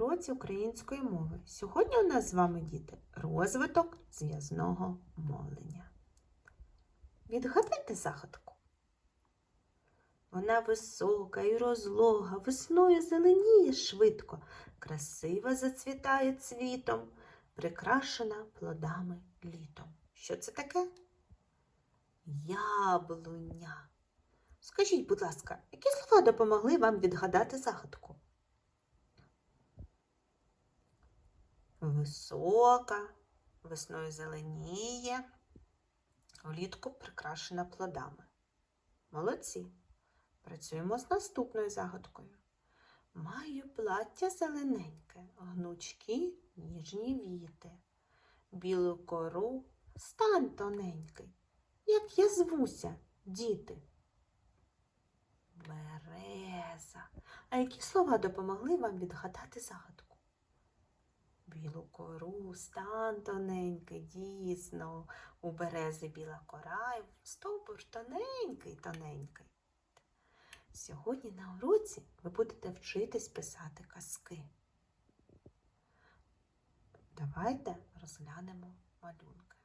уроці української мови. Сьогодні у нас з вами, діти, розвиток зв'язного мовлення. Відгадайте загадку. Вона висока і розлога, весною зеленіє швидко, красиво зацвітає цвітом, прикрашена плодами літом. Що це таке? Яблуня. Скажіть, будь ласка, які слова допомогли вам відгадати загадку? Висока, весною зеленіє, влітку прикрашена плодами. Молодці. Працюємо з наступною загадкою. Маю плаття зелененьке, гнучкі ніжні віти, білу кору, стан тоненький. Як я звуся, діти? Береза. А які слова допомогли вам відгадати загадку? Білу кору, стан тоненький, дійсно, у берези біла кора, і стовбур тоненький, тоненький. Сьогодні на уроці ви будете вчитись писати казки. Давайте розглянемо малюнки.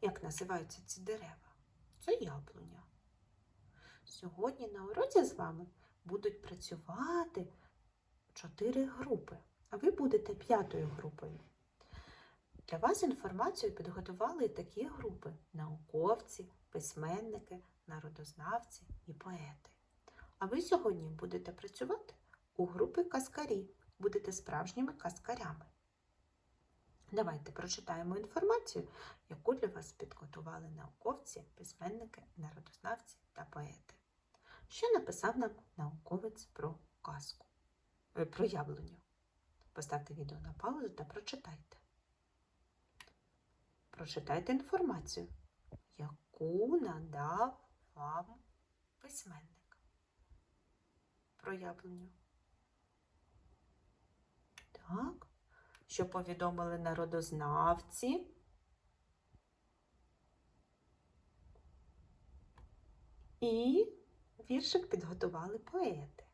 Як називаються ці дерева? Це яблуня. Сьогодні на уроці з вами будуть працювати чотири групи, а ви будете п'ятою групою. Для вас інформацію підготували такі групи: науковці, письменники, народознавці і поети. А ви сьогодні будете працювати у групі каскарі, будете справжніми каскарями. Давайте прочитаємо інформацію, яку для вас підготували науковці, письменники, народознавці та поети. Що написав нам науковець про казку, е, про яблуню? Поставте відео на паузу та прочитайте. Прочитайте інформацію, яку надав вам письменник про яблуню. Так, що повідомили народознавці. І віршик підготували поети.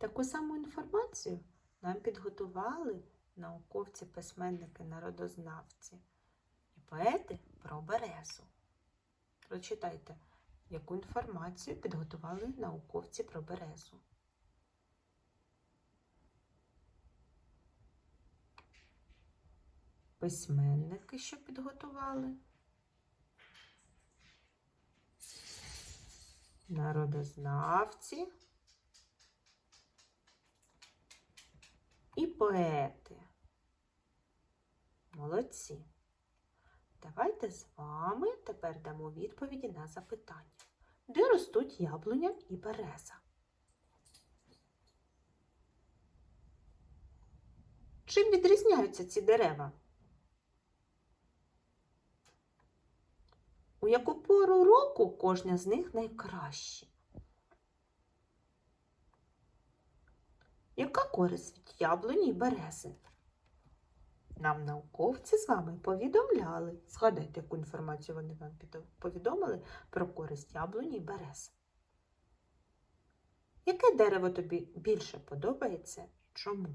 Таку саму інформацію нам підготували науковці, письменники, народознавці і поети про березу. Прочитайте, яку інформацію підготували науковці про березу. Письменники, що підготували. Народознавці. Поети. Молодці. Давайте з вами тепер дамо відповіді на запитання. Де ростуть яблуня і береза? Чим відрізняються ці дерева? У яку пору року кожна з них найкраще? Яка користь від яблуні й берези? Нам науковці з вами повідомляли. Згадайте, яку інформацію вони вам повідомили про користь яблуні й берез. Яке дерево тобі більше подобається чому?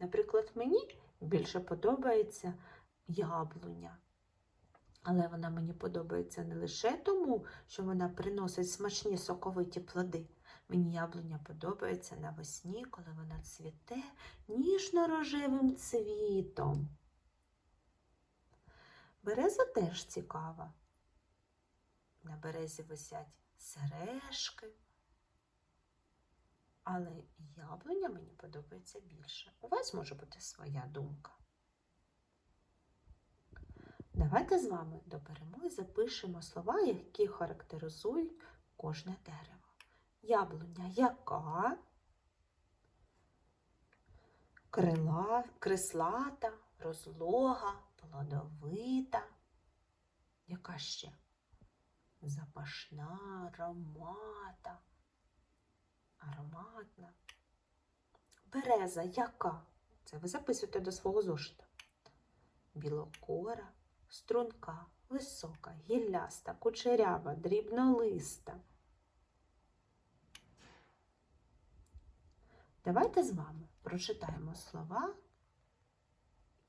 Наприклад, мені більше подобається яблуня. Але вона мені подобається не лише тому, що вона приносить смачні соковиті плоди. Мені яблуня подобається навесні, коли вона цвіте ніжно-рожевим цвітом. Береза теж цікава. На березі висять сережки. Але яблуня мені подобається більше. У вас може бути своя думка. Давайте з вами доберемо і запишемо слова, які характеризують кожне дерево. Яблуня яка? Крила, крислата, розлога, плодовита. Яка ще? Запашна, аромата, ароматна. Береза яка? Це ви записуєте до свого зошита. Білокора, струнка, висока, гілляста, кучерява, дрібнолиста. Давайте з вами прочитаємо слова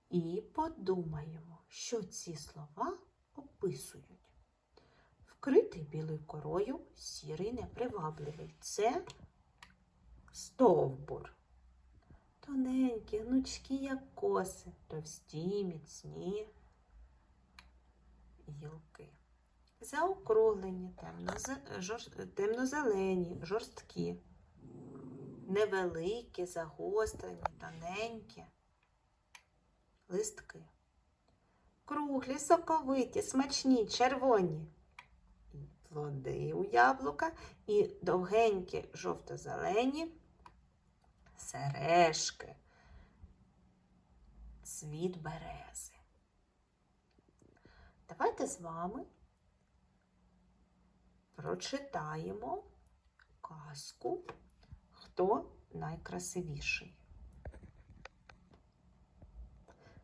і подумаємо, що ці слова описують. Вкритий білою корою, сірий непривабливий. Це стовбур. Тоненькі, гнучкі, як коси, товсті, міцні гілки. Заокруглені, жор- темнозелені, жорсткі, невеликі, загострені, тоненькі листки. Круглі, соковиті, смачні, червоні. Плоди у яблука і довгенькі жовто-зелені сережки, цвіт берези. Давайте з вами прочитаємо казку, хто найкрасивіший.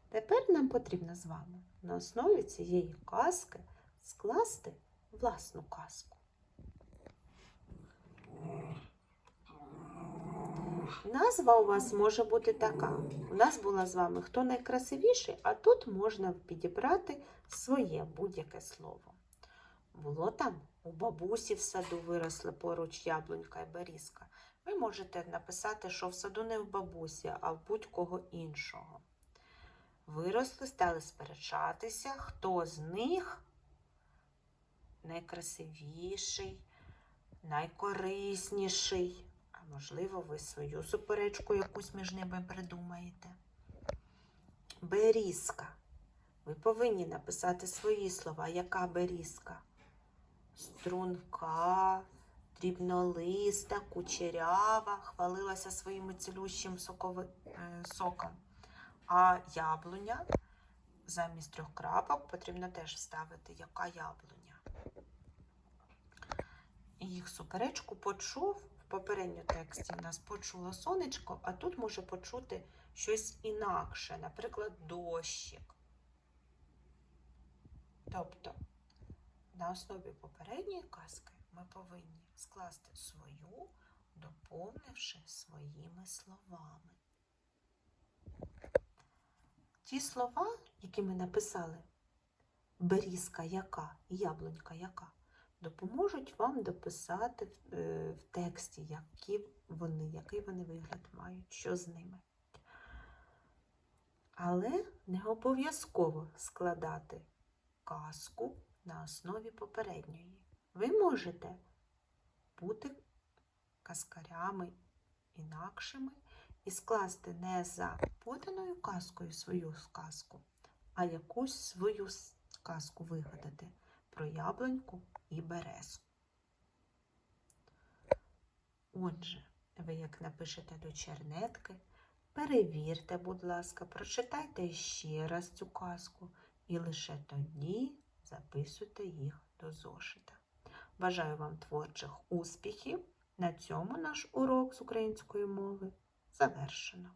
Тепер нам потрібно з вами на основі цієї казки скласти власну казку. Назва у вас може бути така. У нас була з вами хто найкрасивіший, а тут можна підібрати своє будь-яке слово. Було там у бабусі в саду виросли поруч яблунька і берізка. Ви можете написати, що в саду не в бабусі, а в будь-кого іншого. Виросли, стали сперечатися, хто з них найкрасивіший, найкорисніший. А можливо, ви свою суперечку якусь між ними придумаєте. Берізка. Ви повинні написати свої слова. Яка берізка? Струнка, дрібнолиста, кучерява, хвалилася своїм цілющим сокови... е, соком. А яблуня замість трьох крапок потрібно теж вставити, яка яблуня. Їх суперечку почув в попередньому тексті. Нас почуло сонечко, а тут може почути щось інакше, наприклад, дощик. Тобто, на основі попередньої казки ми повинні скласти свою, доповнивши своїми словами. Ті слова, які ми написали, берізка яка яблунька яка, допоможуть вам дописати в, е, в тексті, які вони, який вони вигляд мають, що з ними. Але не обов'язково складати казку на основі попередньої. Ви можете бути казкарями інакшими і скласти не за поданою казкою свою сказку, а якусь свою сказку вигадати про яблуньку і березу. Отже, ви як напишете до чернетки, перевірте, будь ласка, прочитайте ще раз цю казку і лише тоді записуйте їх до зошита. Бажаю вам творчих успіхів! На цьому наш урок з української мови завершено.